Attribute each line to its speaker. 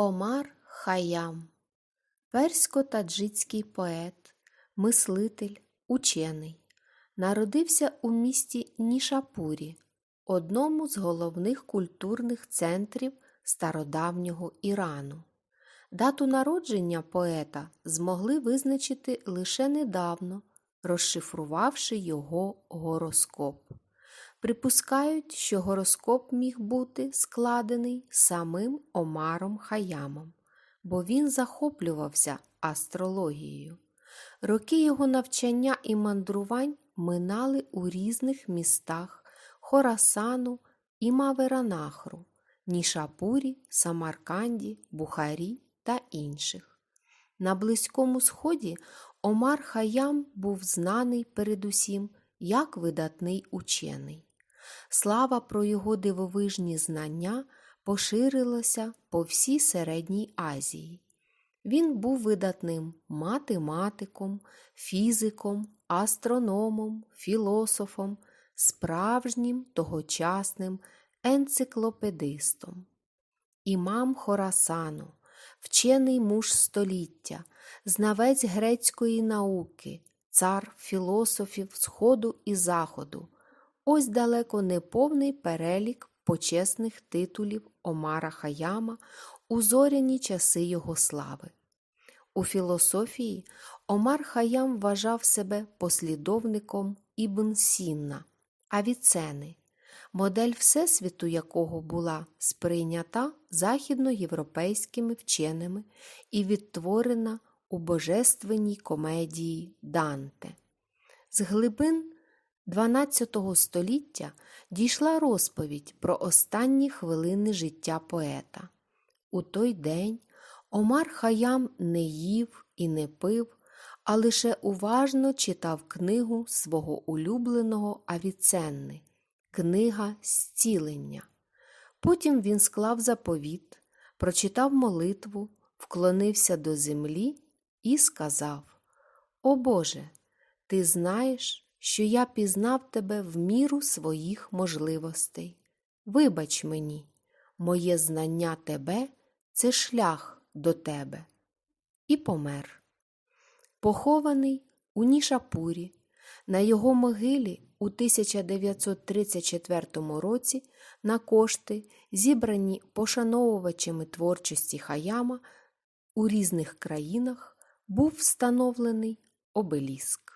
Speaker 1: Омар Хаям персько-таджикський поет, мислитель, учений. Народився у місті Нішапурі, одному з головних культурних центрів стародавнього Ірану. Дату народження поета змогли визначити лише недавно, розшифрувавши його гороскоп. Припускають, що гороскоп міг бути складений самим Омаром Хаямом, бо він захоплювався астрологією. Роки його навчання і мандрувань минали у різних містах Хорасану і Маверанахру, Нішапурі, Самарканді, Бухарі та інших. На Близькому Сході Омар Хаям був знаний передусім як видатний учений. Слава про його дивовижні знання поширилася по всій Середній Азії. Він був видатним математиком, фізиком, астрономом, філософом, справжнім тогочасним енциклопедистом. Імам Хорасану, вчений муж століття, знавець грецької науки, цар філософів Сходу і Заходу. Ось далеко не повний перелік почесних титулів Омара Хаяма у зоряні часи його слави. У філософії Омар Хаям вважав себе послідовником Ібн Сінна, Авіцени, модель Всесвіту якого була сприйнята західноєвропейськими вченими і відтворена у божественній комедії Данте. З глибин XII століття дійшла розповідь про останні хвилини життя поета. У той день Омар Хаям не їв і не пив, а лише уважно читав книгу свого улюбленого Авіценни Книга зцілення. Потім він склав заповіт, прочитав молитву, вклонився до землі і сказав: О Боже, ти знаєш, що я пізнав тебе в міру своїх можливостей. Вибач мені, моє знання тебе це шлях до тебе. І помер. Похований у Нішапурі, на його могилі у 1934 році на кошти, зібрані пошановувачами творчості Хаяма у різних країнах, був встановлений обеліск.